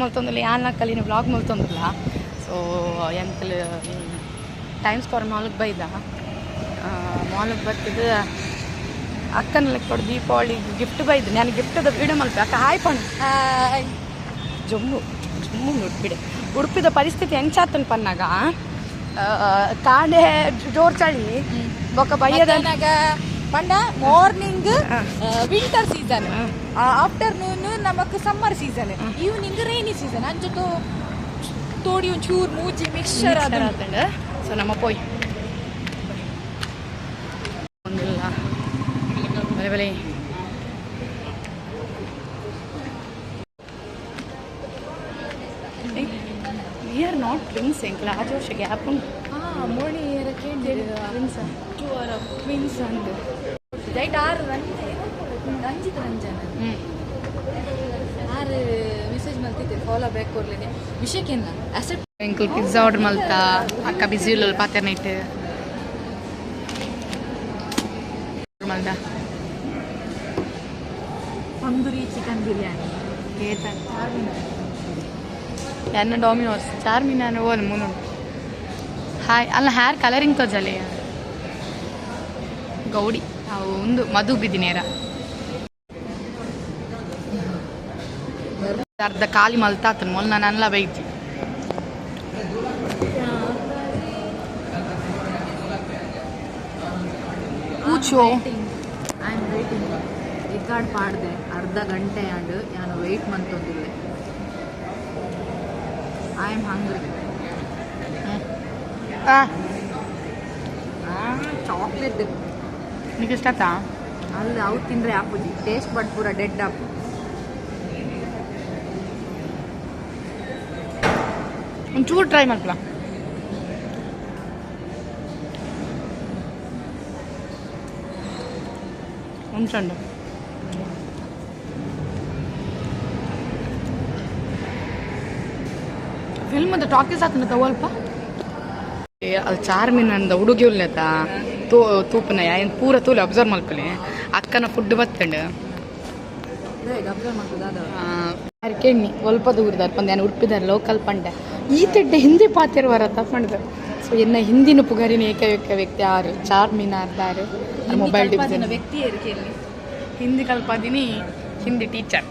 ಮಲ್ತೊಂದಿಲ್ಲ ಯಾನ್ ನೀವು ಬ್ಲಾಗ್ ಮಲ್ತೊಂದಿಲ್ಲ. ಸೊ ಎಂಕಲ್ ಟೈಮ್ಸ್ ಫಾರ್ ಮಾಲ್ಗೆ ಬೈದ. ಮಾಲ್ಗೆ ಬರ್ತಿದ್ದು ಅಕ್ಕನಲ್ಲಿ ಕೊಡು ದೀಪಾವಳಿಗೆ ಗಿಫ್ಟ್ ಬೈದು. ನಾನು ಗಿಫ್ಟದ ವೀಡಿಯೋ ಮಲ್ಪ. ಅಕ್ಕ ಹಾಯ್ ಪಣ ಹಾಯ್ ಜಮ್ಮು ಜಮ್ಮು ಉಡುಪಿಡೆ ಉಡುಪಿದ ಪರಿಸ್ಥಿತಿ ಹೆಂಚಾತನ್ ಪನ್ನಾಗ ಕಾಡೆ ಜೋರ್ ಚಳಿ. ಬೊಕ್ಕ ಬಯ್ಯದ ಪಂಡ ಮಾರ್ನಿಂಗ್ ಹಾ. ವಿಂಟರ್ ಸೀಸನ್ ಹಾ. ಆಫ್ಟರ್ನೂನ್ ನಮಕ್ summer season evening rainy season ಅಂಚು ತೋಡಿ ಚೂರ್ ಮೂಜಿ ಮಿಕ್ಸ್ಚರ್ ಆದ ಸೊ ನಮ್ಮ ಪೋಯ್. ಒಂದಿಲ್ಲ. ಬಲೆ ಬಲೆ. ವಿ ಆರ್ ನಾಟ್ ಡ್ರಿಂಕ್ಸ್ ಎಂಕ್ಲ ಆಜು ವರ್ಷ ಗ್ಯಾಪ್ ಉಂಟು. ಮೋಣಿ ಟ್ವಿನ್ಸ್ ಟ್ವಿನ್ಸ್ ಅಂತ ಡೈಟ್ ಆರು ರಂಜಿತ್ ರಂಜನ್. ಆರು ಮೆಸೇಜ್ ಮಲ್ತಿದ್ದೆ ಫಾಲೋ ಬ್ಯಾಕ್ ಕೊರ್ಲೇನೆ ಏನ ಅಸೆಪ್ಟ್ ಎಂಕಲ್ ಪಿಜ್ಜಾ ಆರ್ಡರ್ ಮಲ್ತಾ ಅಕ್ಕ ಬಿಸಿ ಇಲ್ಲ ಪಾತ್ರೆ ನೈಟ್ ಮಲ್ದ ತಂದೂರಿ ಚಿಕನ್ ಬಿರಿಯಾನಿ. ಎನ್ನ ಡಾಮಿನೋಸ್ ಚಾರ್ ಮೀನಾನು ಓಲ್ ಮುನು ಹಾಯ್ ಅಲ್ಲ ಹೇರ್ ಕಲರಿಂಗ್ ತೋಜಲೆ? ಗೌಡಿ. ಅವು ಒಂದು ಮಧು ಬಿದಿನೇರ. ಅರ್ಧ ಖಾಲಿ ಮಲ್ತಾತನ ಮೊಲ್ ನಾನು ಅಲ್ಲ ಬೈತಿ ಕೂಚೋ ಐ ಆಮ್ ವೇಟಿಂಗ್ ರಿಕಾರ್ಡ್ ಪಾಡ್ದೆ ಅರ್ಧ ಗಂಟೆ ಆಂಡ್ ನಾನು ವೆಯ್ಟ್ ಮಂತೊಂದಿಲ್ಲ ಐ ಆಮ್ ಹಂಗ್ರಿ ಚಾಕ್ಲೇಟ್ ನಿಮಗೆ ಇಷ್ಟ ಆಯ್ತಾ? ಅಲ್ಲಿ ಅವು ತಿಂದ್ರೆ ಆಪುಜಿ ಟೇಸ್ಟ್ ಬಟ್ ಪೂರ ಡೆಡ್ ಆಪ್ ಒಂಚೂರು ಟ್ರೈ ಮಾಡ್ಲಾ ಒಂಚಂಡು ಫಿಲ್ಮ್ ಅದ ಟಾಕೀಸ್ ಆತನ ತಗೋಲ್ಪ ಅದು ಚಾರ್ ಅಂದ ಹುಡುಗಿ ಉಲ್ಲೆತ ತೂ ತೂಪನಯ ಏನು ಪೂರ ತೂಲೆ ಅಬ್ಸರ್ವ್ ಮಾಡ್ಕೊಳ್ಳಿ. ಅಕ್ಕನ ಫುಡ್ ಬತ್ತಂಡು ಕೆಣ್ಣಿ ಒಲ್ಪ ದೂರದ ಪಂದ ಏನು ಉಡುಪಿದಾರೆ ಲೋಕಲ್ ಪಂಡೆ ಈ ತೆಡ್ಡೆ ಹಿಂದಿ ಪಾತಿರ್ ವರ ತಪ್ಪಂಡ್ದು ಸೊ ಎನ್ನ ಹಿಂದಿನ ಪುಗಾರಿನ ಏಕೈಕ ವ್ಯಕ್ತಿ ಯಾರು? ಚಾರ್ ಮೀನಾರ್ದಾರು ಮೊಬೈಲ್ ಡಿವಿಷನ್ ವ್ಯಕ್ತಿ ಹಿಂದಿ ಕಲ್ಪಾದಿನಿ ಹಿಂದಿ ಟೀಚರ್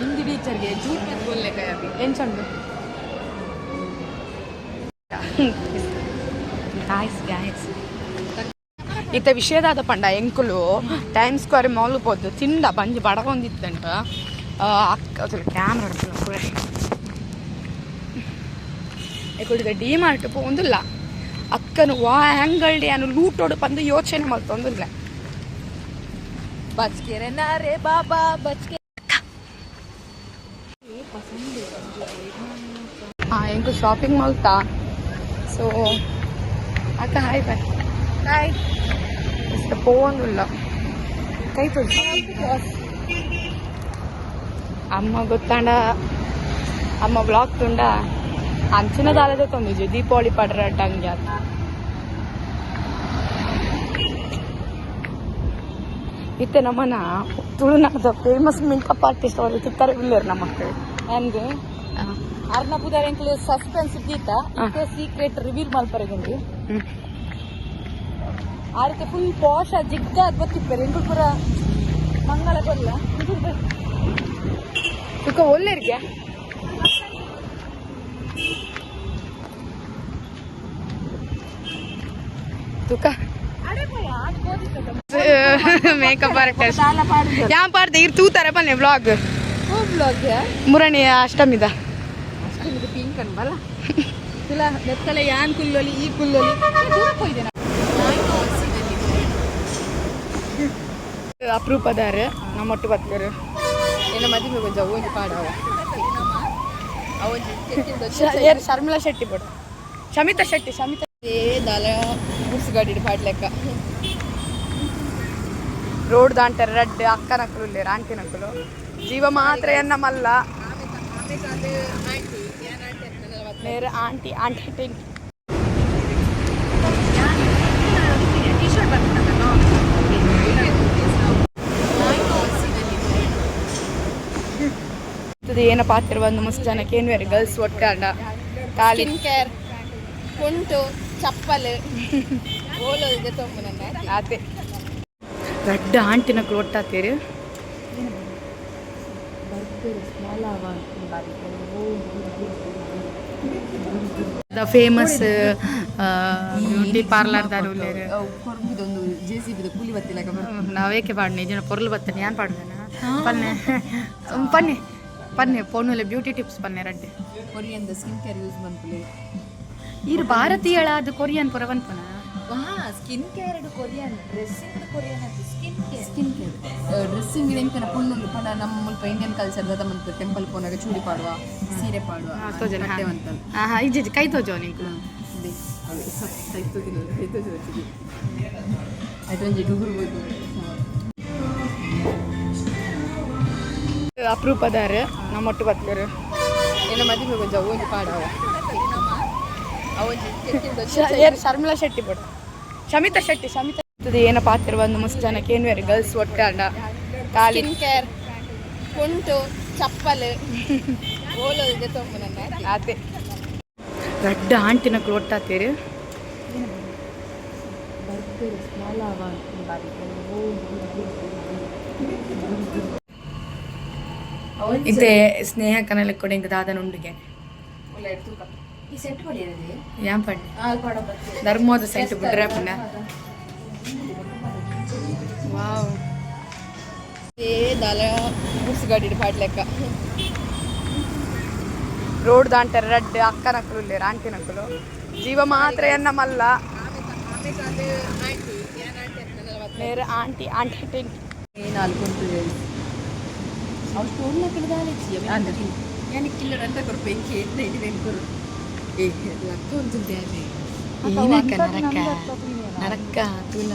ಹಿಂದಿ ಟೀಚರ್ಗೆ ಜೂನಿಯರ್ ಬೋಲ್ಲೆ ಕೈ ಚಂದು? ಗಾಯ್ಸ್ ಗಾಯ್ಸ್ ಇತ್ತ ವಿಷಯದಾದ ಪಂಡ, ಎಂಕುಲು ಟೈಮ್ ಸ್ಕ್ವೇರ್ ಮಾಲ್ ಹೋದ್ದು, ತಿಂದ ಬಂಜಿ ಬಡಗೊಂದಿತ್ತಂಟ ಅಕ್ಕ ಕ್ಯಾಮ್ರಾ ಎಕ್ಕುಳಿದ ಡಿ ಮಾರ್ಟ್ ಪೋಂದಿಲ್ಲ ಅಕ್ಕನು ವಾ ಹೆಂಗಲ್ಡಿ ಅನು ಲೂಟೋಡು ಬಂದು ಯೋಚನೆ ಮಾಡ್ತೊಂದಿಲ್ಲ ಬಚ್ಕೆರೆ ನಾರೇ ಬಾಬಾ ಬಚ್ಕೆ ಆ ಎಂಕು ಶಾಪಿಂಗ್ ಮಾಡ್ತಾ ಸೊ ಅಕ್ಕ ಹಾಯ್ ಬಾಯ್ ಕೈ ತುಳ್ಸಿ ಅಮ್ಮ ಗೊತ್ತಾಂಡ ಅಮ್ಮ ಬ್ಲಾಗ್ ತುಂಡ? ಅಂಚಿನ ದಾಲದ ತಂದಿದ್ವಿ ದೀಪಾವಳಿ ಪಡ್ರ ಟಂಗೆ ಅಂತ ಇತ್ತೆ ನಮ್ಮನ ತುಳುನಾಡದ ಫೇಮಸ್ ಮೇಕಪ್ ಆರ್ಟಿಸ್ಟ್ ಅವರು ತಿತ್ತಾರೆ ಇಲ್ಲರು ನಮ್ಮ ಮಕ್ಕಳು ನನ್ಗೆ ಅರ್ನಪುದಾರ ಎಂಕ್ಲು ಸಸ್ಪೆನ್ಸ್ ಹಾ. ಸೀಕ್ರೆಟ್ ರಿವೀಲ್ ಮಲ್ಪರೆಗಂಡಿ ಹ್ಮ್. ಆ ರೀತಿ ಫುಲ್ ಪಾಶ ಜಿಗ್ಗ ಗೊತ್ತಿಪ್ಪರೆ ಎಂಕ್ಲು ಪೂರ ಮಂಗಳ ಕೊಲ್ಲ ತುಕ ಒಳ್ಳೆರಿಗೆ ತುಕ ಮೇಕಪ್ ಆರ್ಟಿಸ್ಟ್ ಸಾಲ ಪಾಡಿದ್ರು ಯಾ ಪಾಡ್ದೆ ಇರ್ ತೂತಾರೆ ಬನ್ನಿ ಬ್ಲಾಗ್ ಮುರಣಿ ಅಷ್ಟಮಿದ. ಅಷ್ಟು ಪಿಂಕ್ ಅನ್ಬಲ್ಲ? ಇಲ್ಲ ಯಾನ್ ಕುಲ್ಲೊಲಿ ಈ ಕುಲ್ಲೊಲಿ ದೂರ ಹೋಯ್ದೆ ನಾನು ಅಪರೂಪದಾರ ನಮ್ಮ ಒಟ್ಟು ಬತ್ತರು ಏನ ಮದುವೆ ಕೊಂಚ ಒಂಜಿ ಪಾಡವ ಶರ್ಮಿಳಾ ಶೆಟ್ಟಿ ಬಿಡು. ಶಮಿತಾ ಶೆಟ್ಟಿ ಶಮಿತಾ ದಾಲ ಗುಡ್ಸ್ ಗಾಡಿ ಪಾಡ್ಲೆಕ್ಕ ರೋಡ್ ದಾಂಟರ್ ರಡ್ಡ್ ಅಕ್ಕ ನಕ್ಕಲು ಆಂಟಿ ನಕ್ಕಲು ಜೀವ ಮಾತ್ರ ಎನ್ನ ಮಲ್ಲ ನೇರ ಆಂಟಿ ಆಂಟಿ. ಇದು ಏನಪ್ಪ ಹತ್ತಿರ ಬಂದು ಮಸ್ತ್ ಜನಕ್ಕೆ ಏನು ಬೇರೆ ಗರ್ಲ್ಸ್ ಒಟ್ಟಾಂಡ ಸ್ಕಿನ್ ಕೇರ್ ಕುಂಟು ಚಪ್ಪಲ್ ಓಲೋದಿದೆ ತೊಂಬು ನನ್ನ ಆತೆ ದೊಡ್ಡ ಆಂಟಿನ ಒಟ್ಟಾತೀರಿ ದ ಫೇಮಸ್ ಬ್ಯೂಟಿ ಪಾರ್ಲರ್ ದಾರು ಕೊರ್ಬುದೊಂದು ಜೆ ಸಿ ಬಿದ ಕೂಲಿ ಬತ್ತಿಲ್ಲ ನಾವೇಕೆ ಪಾಡ್ನೆ? ಜನ ಪೊರ್ಲು ಬತ್ತನೆ ಏನು ಪಾಡ್ದೇನ? ಪನ್ನೆ. ಪನ್ನೆ. ಪನ್ನೆ ಅಲ್ಲಿ ಬ್ಯೂಟಿ ಟಿಪ್ಸ್ ಪನ್ನೆ ರಡ್ಡೆ. ಕೊರಿಯನ್ ಸ್ಕಿನ್ ಕೇರ್ ಯೂಸ್ ಇರು ಭಾರತೀಯಳಾದ ಕೊರಿಯನ್ ಪುರವನ್ ಪುನ. ವಾ skin care Korean dressing Korean ಅದು skin care skin care dressing ಎಂಕನ ಪುಣ್ಣುಂಡು ಪಂಡ ನಮ್ಮ ಮುಲ್ಪ ಇಂಡಿಯನ್ ಕಲ್ಚರ್ ದದ ಮಂತ್ ಟೆಂಪಲ್ ಪೋನಾಗ ಚೂಡಿ ಪಾಡುವ ಸೀರೆ ಪಾಡುವ ತೋಜನ ಬಟ್ಟೆವಂತಲ್ ಹಾ. ಹಾ ಇಜ್ಜಿ ಕೈ ತೋಜೋ ನಿಂಕು ಅದೊಂದು ಡುಗುರು ಬೋದು ಅಪರೂಪದಾರ ನಮ್ಮ ಒಟ್ಟು ಬತ್ತರು ಏನ ಮದುವೆ ಕೊಂಚ ಒಂದು ಪಾಡವ ಶರ್ಮಿಳಾ ಶೆಟ್ಟಿ ಬಿಡು. ಶಮಿತಾ ಶೆಟ್ಟಿ ಶಮಿತಾ ಏನ ಪಾತ್ರ ಬಂದು ಮಸ್ತ್ ಜನಕ್ಕೆ ಏನು ಬೇರೆ ಗರ್ಲ್ಸ್ ಒಟ್ಟಾಡ. ಕಾಲಿ. ಕೇರ್ ಕುಂಟು ಚಪ್ಪಲ್. ಓಲೋದಿದೆ ತೊಂಬು ನನ್ನ. ಆತೆ ದೊಡ್ಡ ಆಂಟಿನ ಒಟ್ಟಾತೀರಿ? ಇತ್ತೆ ಸ್ನೇಹ ಕನಲೆ ಕೊಡಿ ಇಂಕ ದಾದನ ಉಂಡಿಗೆ ಈ ಸೆಟ್ ಪಡೆಯದೆ ಯಾನ್ ಪಡ್ಡಿ ಆಲ್ ಪಾಡ ಬತ್ತೆ ಧರ್ಮೋದ ಸೈಟ್ ಬಿಡ್ರೆ ಪುಣ್ಯ ವಾವ್ ಏ ದಾಲ ಗುಡ್ಸ್ ಗಾಡಿ ಪಾಡ್ಲೆಕ್ಕ ರೋಡ್ ದಾಂಟರೆ ರಡ್ಡು ಅಕ್ಕ ನಕ್ಕಲು ಇಲ್ಲ ಆಂಟಿ ನಕ್ಕಲು ಜೀವ ಮಾತ್ರ ಎನ್ನ ಮಲ್ಲ ನೇರ ಆಂಟಿ ಆಂಟಿ ಟಿಂಟಿ ನಾಲ್ಕು ಉಂಟು ಅವ್ರು ಸ್ಟೋನ್ ಹಾಕಿದ ದಾಲಿಚ್ಚಿ ಯಾನಿಗೆ ಕಿಲ್ಲರ್ ಅಂತ ಕೊರು ಬೆಂಕಿ ಎಣ್ಣೆ ಹಿಡಿದು ಕೊರು ಏ ಲಕ್ಕ ಒಂದು ದ್ಯಾನೆ ಏನಕ್ಕ ನರಕ್ಕ ನರಕ್ಕ ತುಲ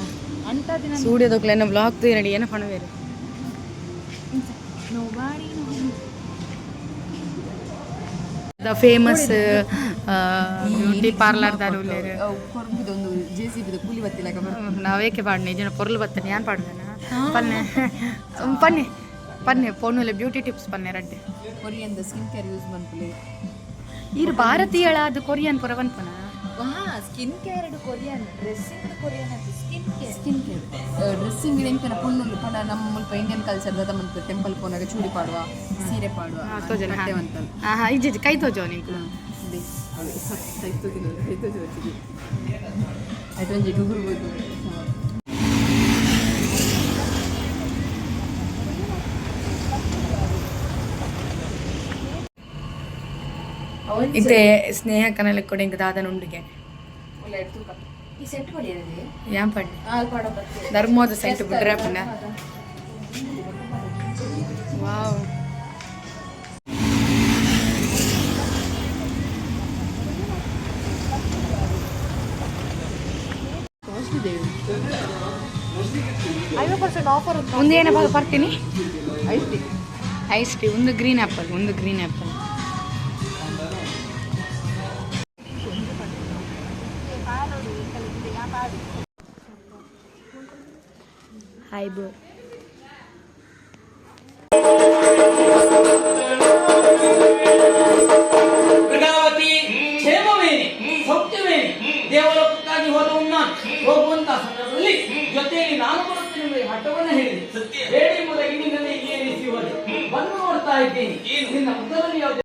ಸೂಡ್ಯದೋಕ್ಲೆನ ಬ್ಲಾಗ್ ನಡಿ ಏನ ಪಣವೇರು ದ ಫೇಮಸ್ ಬ್ಯೂಟಿ ಪಾರ್ಲರ್ ದಾರು ಕೊರ್ಬುದೊಂದು ಜೆ ಸಿ ಬಿದು ಕೂಲಿ ಬತ್ತಿಲ್ಲ ನಾವೇಕೆ ಪಾಡ್ನೆ ಜನ ಪೊರ್ಲು ಬತ್ತನೆ ಯಾನ್ ಪಾಡ್ದೇನ ಪನ್ನೆ ಹ್ಮ್, ಪನ್ನೆ ಪನ್ನೆ ಪೊಣ್ಣುಲೆ ಬ್ಯೂಟಿ ಟಿಪ್ಸ್ ಪನ್ನೆ ರಡ್ಡೆ. ಕೊರಿಯನ್ ಸ್ಕಿನ್ ಕೇರ್ ಯೂಸ್ ಮಾಡ್ಕೊಳ್ಳಿ ಇರ್ ಭಾರತೀಯಳಾದ ಕೊರಿಯನ್ ಪರವನ್ ಪುನ ವಾ skin care Korean dressing Korean skin care skin care dressing ಎಂಕನ ಪುಣ್ಣುಂಡು ಪಡ ನಮ್ಮ ಮುಲ್ಪ ಇಂಡಿಯನ್ ಕಲ್ಚರ್ ದದ ಮಂತ್ ಟೆಂಪಲ್ ಪೋನಾಗ ಚೂಡಿ ಪಾಡುವ ಸೀರೆ ಪಾಡುವ ಬಟ್ಟೆವಂತಲ್ ಹಾ. ಹಾ ಇಜ್ಜಿ ಕೈ ತೋಜೋ ನಿಂಕು ಅದೊಂದು ಡುಗುರು ಬೋದು ಇತ್ತೆ ಸ್ನೇಹ ಕನಲೆ ಕೊಡಿ ಇಂಕ ದಾದನ ಉಂಡಿಗೆ. ಈ ಸೆಟ್ ಪಡೆಯದೆ ಯಾನ್ ಪಡ್ಡಿ ಆಲ್ ಪಾಡ ಬತ್ತೆ ಧರ್ಮೋದ ಸೈಟ್ ಬಿಡ್ರೆ ಪುಣ್ಯ ವಾವ್. ಐವತ್ತು ಪರ್ಸೆಂಟ್ ಆಫರ್ ಮುಂದೆ ಏನಪ್ಪ ಬರ್ತೀನಿ? ಐಸ್ ಟೀ ಒಂದು ಗ್ರೀನ್ ಆ್ಯಪಲ್ ಒಂದು ಗ್ರೀನ್ ಆ್ಯಪಲ್ ಹಾಯ್ ಬ್ರೋ